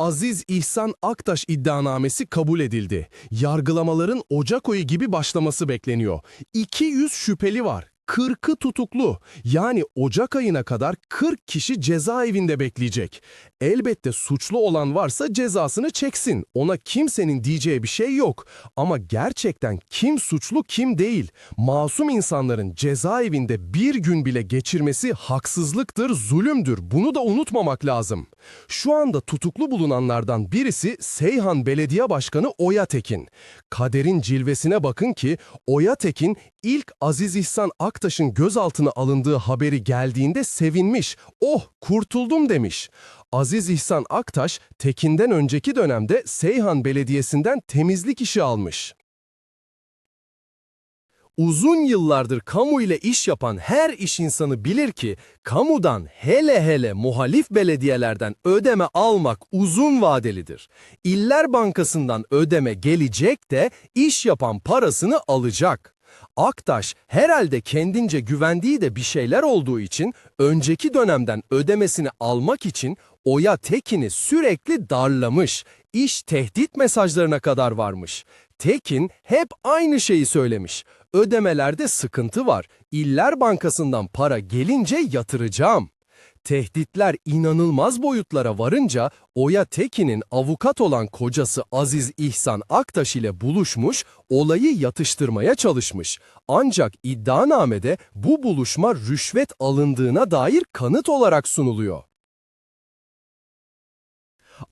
Aziz İhsan Aktaş iddianamesi kabul edildi. Yargılamaların Ocak ayı gibi başlaması bekleniyor. 200 şüpheli var. 40'ı tutuklu. Yani Ocak ayına kadar 40 kişi cezaevinde bekleyecek. Elbette suçlu olan varsa cezasını çeksin. Ona kimsenin diyeceği bir şey yok. Ama gerçekten kim suçlu kim değil. Masum insanların cezaevinde bir gün bile geçirmesi haksızlıktır, zulümdür. Bunu da unutmamak lazım. Şu anda tutuklu bulunanlardan birisi Seyhan Belediye Başkanı Oya Tekin. Kaderin cilvesine bakın ki Oya Tekin ilk Aziz İhsan Aktaş'ın gözaltına alındığı haberi geldiğinde sevinmiş. Oh kurtuldum demiş. Aziz İhsan Aktaş, Tekin'den önceki dönemde Seyhan Belediyesi'nden temizlik işi almış. Uzun yıllardır kamu ile iş yapan her iş insanı bilir ki kamudan hele hele muhalif belediyelerden ödeme almak uzun vadelidir. İller Bankası'ndan ödeme gelecek de iş yapan parasını alacak. Aktaş herhalde kendince güvendiği de bir şeyler olduğu için önceki dönemden ödemesini almak için Oya Tekin'i sürekli darlamış, iş tehdit mesajlarına kadar varmış. Tekin hep aynı şeyi söylemiş. Ödemelerde sıkıntı var. İller Bankası'ndan para gelince yatıracağım. Tehditler inanılmaz boyutlara varınca Oya Tekin'in avukat olan kocası Aziz İhsan Aktaş ile buluşmuş, olayı yatıştırmaya çalışmış. Ancak iddianamede bu buluşma rüşvet alındığına dair kanıt olarak sunuluyor.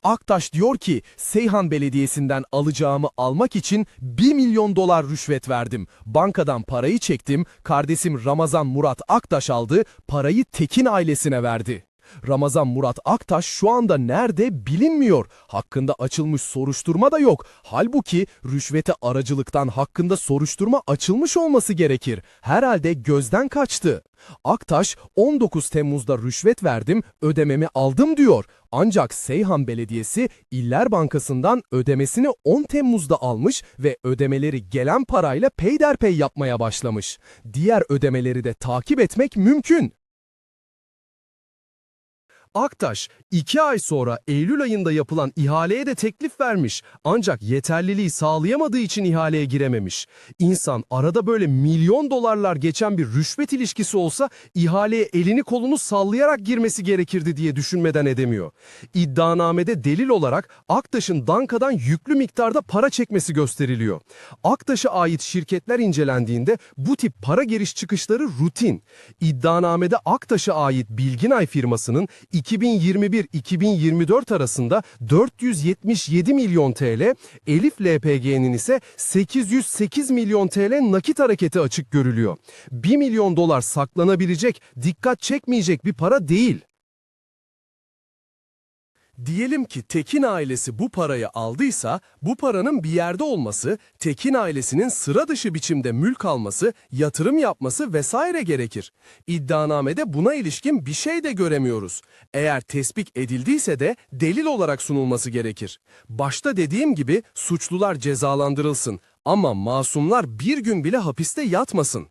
Aktaş diyor ki Seyhan Belediyesi'nden alacağımı almak için 1 milyon dolar rüşvet verdim. Bankadan parayı çektim, kardeşim Ramazan Murat Aktaş aldı, parayı Tekin ailesine verdi. Ramazan Murat Aktaş şu anda nerede bilinmiyor. Hakkında açılmış soruşturma da yok. Halbuki rüşvete aracılıktan hakkında soruşturma açılmış olması gerekir. Herhalde gözden kaçtı. Aktaş 19 Temmuz'da rüşvet verdim, ödememi aldım diyor. Ancak Seyhan Belediyesi İller Bankası'ndan ödemesini 10 Temmuz'da almış ve ödemeleri gelen parayla peyderpey yapmaya başlamış. Diğer ödemeleri de takip etmek mümkün. Aktaş, iki ay sonra Eylül ayında yapılan ihaleye de teklif vermiş. Ancak yeterliliği sağlayamadığı için ihaleye girememiş. İnsan arada böyle milyon dolarlar geçen bir rüşvet ilişkisi olsa ihaleye elini kolunu sallayarak girmesi gerekirdi diye düşünmeden edemiyor. İddianamede delil olarak Aktaş'ın bankadan yüklü miktarda para çekmesi gösteriliyor. Aktaş'a ait şirketler incelendiğinde bu tip para giriş çıkışları rutin. İddianamede Aktaş'a ait Bilginay firmasının 2021-2024 arasında 477 milyon TL, Elif LPG'nin ise 808 milyon TL nakit hareketi açık görülüyor. 1 milyon dolar saklanabilecek, dikkat çekmeyecek bir para değil. Diyelim ki Tekin ailesi bu parayı aldıysa, bu paranın bir yerde olması, Tekin ailesinin sıra dışı biçimde mülk alması, yatırım yapması vesaire gerekir. İddianamede buna ilişkin bir şey de göremiyoruz. Eğer tespit edildiyse de delil olarak sunulması gerekir. Başta dediğim gibi suçlular cezalandırılsın ama masumlar bir gün bile hapiste yatmasın.